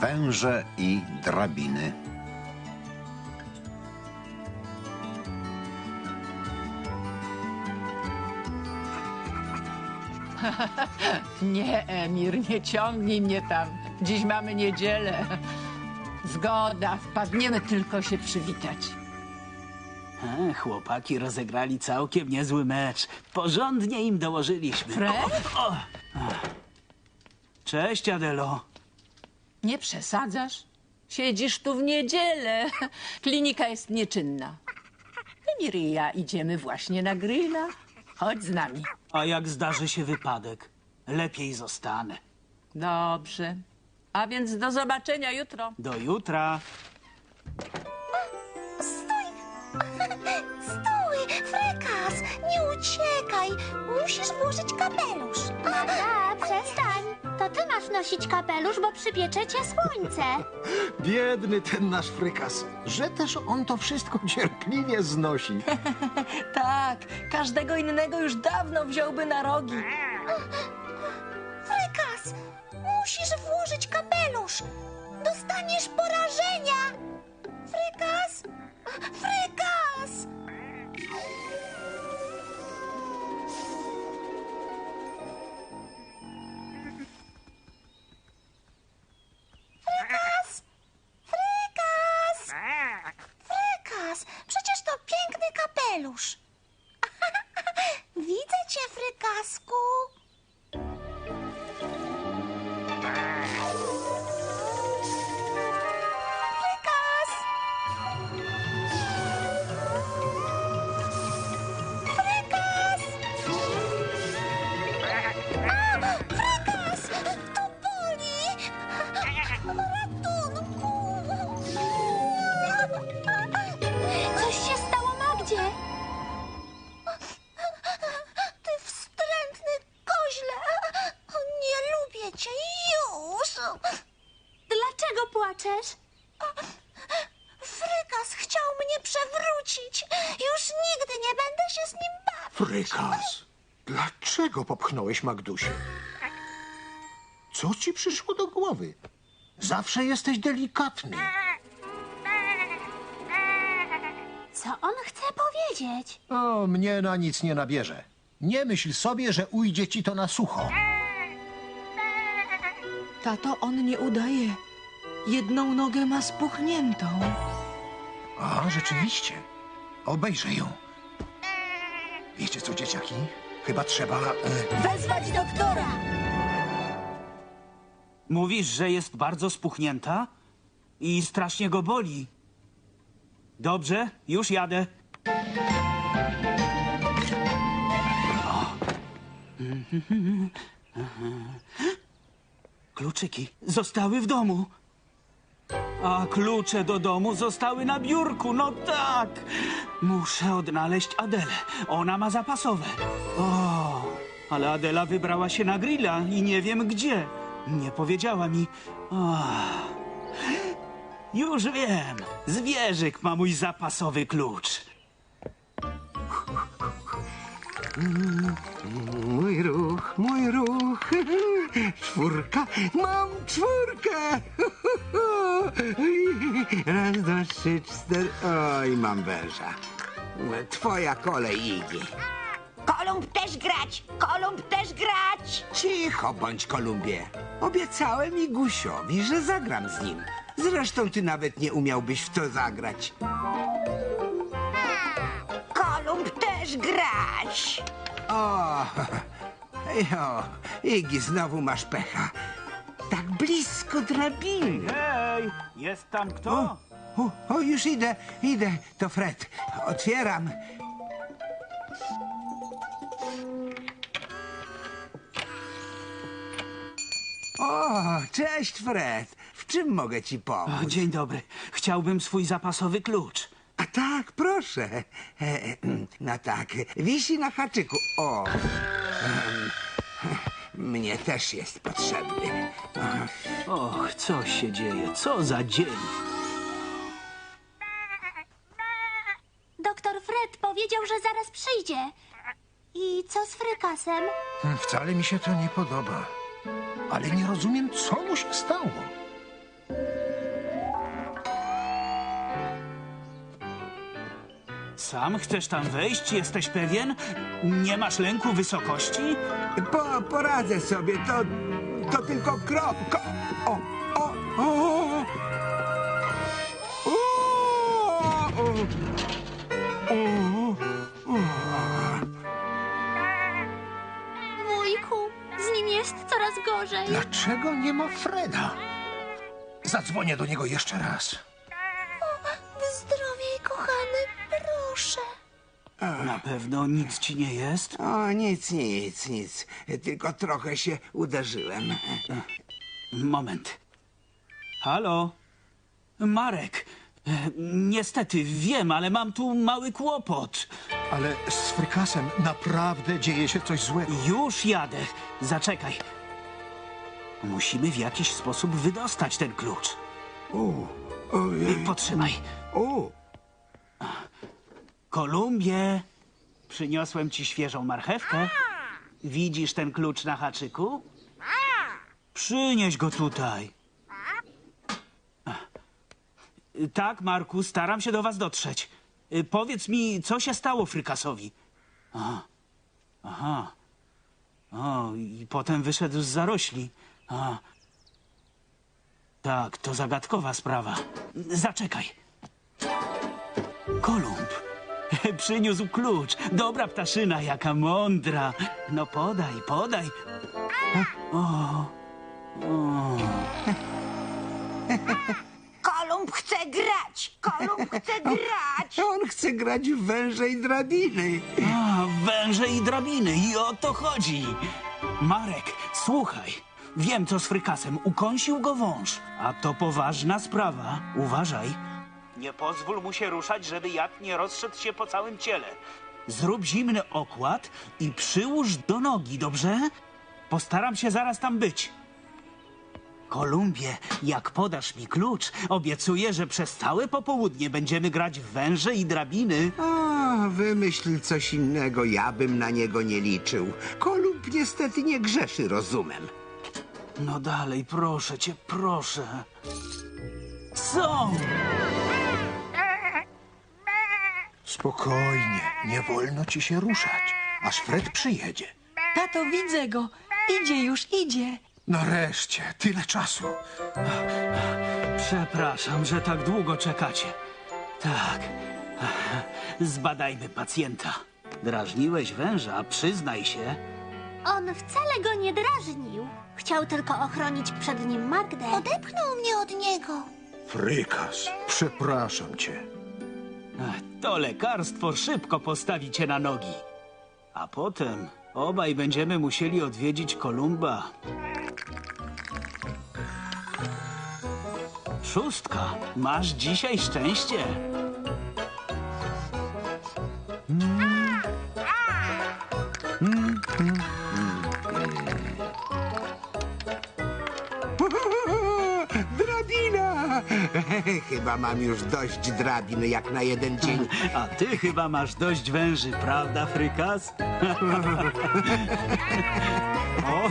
węże i drabiny. Nie, Emir, nie ciągnij mnie tam. Dziś mamy niedzielę. Zgoda, wpadniemy tylko się przywitać. E, chłopaki rozegrali całkiem niezły mecz. Porządnie im dołożyliśmy. Fred? Cześć, Adelo. Nie przesadzasz? Siedzisz tu w niedzielę. Klinika jest nieczynna. Emir i ja idziemy właśnie na grilla. Chodź z nami. A jak zdarzy się wypadek? Lepiej zostanę. Dobrze. A więc do zobaczenia jutro. Do jutra. Stój! Stój! Frekas! Nie uciekaj! Musisz włożyć kapelusz. A, przestań. Nosić kapelusz, bo przypiecze cię słońce. Biedny ten nasz frykas, że też on to wszystko cierpliwie znosi. Tak, każdego innego już dawno wziąłby na rogi. Frekas! Musisz włożyć kapelusz! Dostaniesz porażenia! Frekas! Frekas! Frykas, dlaczego popchnąłeś Magdusię? Co ci przyszło do głowy? Zawsze jesteś delikatny. Co on chce powiedzieć? O, mnie na nic nie nabierze. Nie myśl sobie, że ujdzie ci to na sucho. Tato, on nie udaje. Jedną nogę ma spuchniętą. A, rzeczywiście. Obejrzę ją. Wiecie co, dzieciaki? Chyba trzeba... E, Wezwać doktora! Mówisz, że jest bardzo spuchnięta? I strasznie go boli. Dobrze, już jadę. O. Kluczyki zostały w domu. A klucze do domu zostały na biurku. No tak. Muszę odnaleźć Adelę. Ona ma zapasowe. O, ale Adela wybrała się na grilla i nie wiem gdzie. Nie powiedziała mi. O, już wiem. Zwierzyk ma mój zapasowy klucz. Mój ruch, mój ruch. Czwórka, mam czwórkę. Raz, dwa, trzy, cztery. Oj, mam węża. Twoja kolej, Igi. Kolumb też grać! Kolumb też grać! Cicho bądź, Kolumbie. Obiecałem Igusiowi, że zagram z nim. Zresztą ty nawet nie umiałbyś w to zagrać. Też grać! O, jo, Igi, znowu masz pecha. Tak blisko drabiny. Hej, jest tam kto? O, o, o, już idę, idę. To Fred. Otwieram. O, cześć Fred. W czym mogę ci O, pomóc? dzień dobry. Chciałbym swój zapasowy klucz. Tak, proszę. E, e, no tak, wisi na haczyku. O, em, mnie też jest potrzebny. Och, co się dzieje? Co za dzień? Doktor Fred powiedział, że zaraz przyjdzie. I co z frykasem? Wcale mi się to nie podoba. Ale nie rozumiem, co mu się stało. Sam chcesz tam wejść? Jesteś pewien? Nie masz lęku wysokości? Po, poradzę sobie, to, to tylko krok. Ko, o, o, o. O, o, Wujku, z nim jest coraz gorzej. Dlaczego nie ma Freda? Zadzwonię do niego jeszcze raz. Na pewno nic ci nie jest? o, nic, nic, nic. Tylko trochę się uderzyłem. Moment. Halo? Marek. E, Niestety, wiem, ale mam tu mały kłopot. Ale z Frykasem naprawdę dzieje się coś złego. Już jadę. Zaczekaj. Musimy w jakiś sposób wydostać ten klucz. Ojej. Potrzymaj. O, Kolumbie, przyniosłem ci świeżą marchewkę. Widzisz ten klucz na haczyku? Przynieś go tutaj. Tak, Marku, staram się do was dotrzeć. Y, Powiedz mi, co się stało Frykasowi? Aha. Aha. O, i potem wyszedł z zarośli. A. Tak, to zagadkowa sprawa. Zaczekaj. Kolumb. Przyniósł klucz. Dobra ptaszyna, jaka mądra. No podaj, podaj. Kolumb chce grać! Kolumb chce grać! on chce grać w węże i drabiny. A, węże i drabiny, i o to chodzi. Marek, słuchaj. Wiem, co z frykasem. Ukąsił go wąż. A to poważna sprawa. Uważaj. Nie pozwól mu się ruszać, żeby jad nie rozszedł się po całym ciele. Zrób zimny okład i przyłóż do nogi, dobrze? Postaram się zaraz tam być. Kolumbie, jak podasz mi klucz, obiecuję, że przez całe popołudnie będziemy grać w węże i drabiny. O, wymyśl coś innego, ja bym na niego nie liczył. Kolumb niestety nie grzeszy rozumem. No dalej, proszę cię, proszę. Są! Spokojnie, nie wolno ci się ruszać, aż Fred przyjedzie. Tato, widzę go. Idzie już, idzie. Nareszcie, tyle czasu. Przepraszam, że tak długo czekacie. Tak. Zbadajmy pacjenta. Drażniłeś węża, przyznaj się. On wcale go nie drażnił. Chciał tylko ochronić przed nim Magdę. Odepchnął mnie od niego. Frykas, przepraszam cię. To lekarstwo szybko postawi cię na nogi. A potem obaj będziemy musieli odwiedzić Kolumba. Szóstka, masz dzisiaj szczęście. Drabina! Chyba mam już dość drabin jak na jeden dzień. A ty chyba masz dość węży, prawda, Frykas? o,